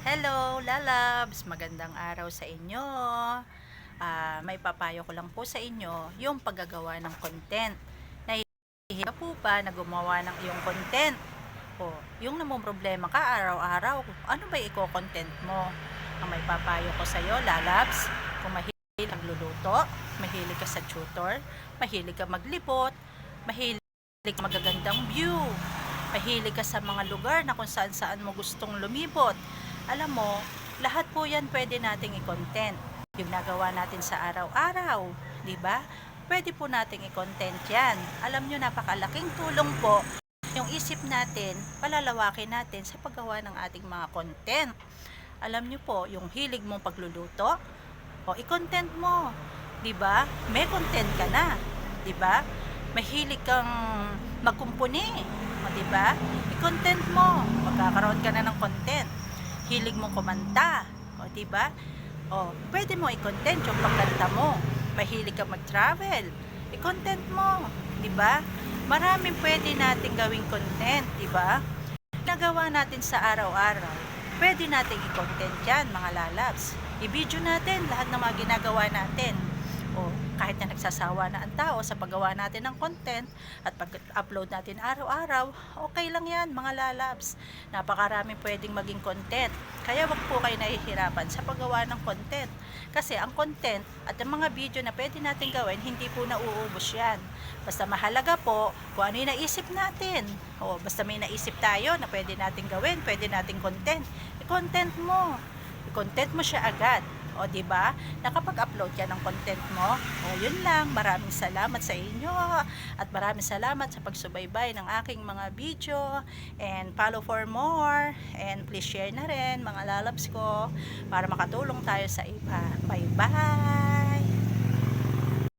Hello, lalabs! Magandang araw sa inyo. Ah, may papayo ko lang po sa inyo yung paggagawa ng content. Nahihirap ka po ba na gumawa ng iyong content? O, yung namong problema ka araw-araw, ano ba i-content mo? Ang may papayo ko sa iyo, lalabs, kung mahilig magluluto, mahilig ka sa tutor, mahilig ka maglibot, mahilig ka magagandang view, mahilig ka sa mga lugar na kung saan saan mo gustong lumibot, alam mo, lahat po yan pwede nating i-content. Yung nagawa natin sa araw-araw, di ba? Pwede po nating i-content yan. Alam nyo, napakalaking tulong po yung isip natin, palalawakin natin sa paggawa ng ating mga content. Alam nyo po, yung hilig mong pagluluto, o i-content mo. Di ba? May content ka na. Di ba? Mahilig kang magkumpuni. Di ba? I-content mo. Magkakaroon ka na ng content hilig mo kumanta. O, di ba? O, pwede mo i-content yung pagkanta mo. Mahilig ka mag-travel. I-content mo. Di ba? Maraming pwede nating gawing content, di ba? Nagawa natin sa araw-araw. Pwede nating i-content yan, mga lalabs. I-video natin lahat ng mga ginagawa natin. Kahit na nagsasawa na ang tao sa paggawa natin ng content at pag-upload natin araw-araw, okay lang yan mga lalabs. Napakarami pwedeng maging content. Kaya wag po kayo nahihirapan sa paggawa ng content. Kasi ang content at ang mga video na pwede natin gawin, hindi po nauubos yan. Basta mahalaga po kung ano yung naisip natin. O basta may naisip tayo na pwede natin gawin, pwede natin content. I-content mo. I-content mo siya agad. O, di ba? Nakapag-upload ka ng content mo. O, yun lang. Maraming salamat sa inyo. At maraming salamat sa pagsubaybay ng aking mga video. And follow for more. And please share na rin mga lalabs ko para makatulong tayo sa iba. Bye-bye!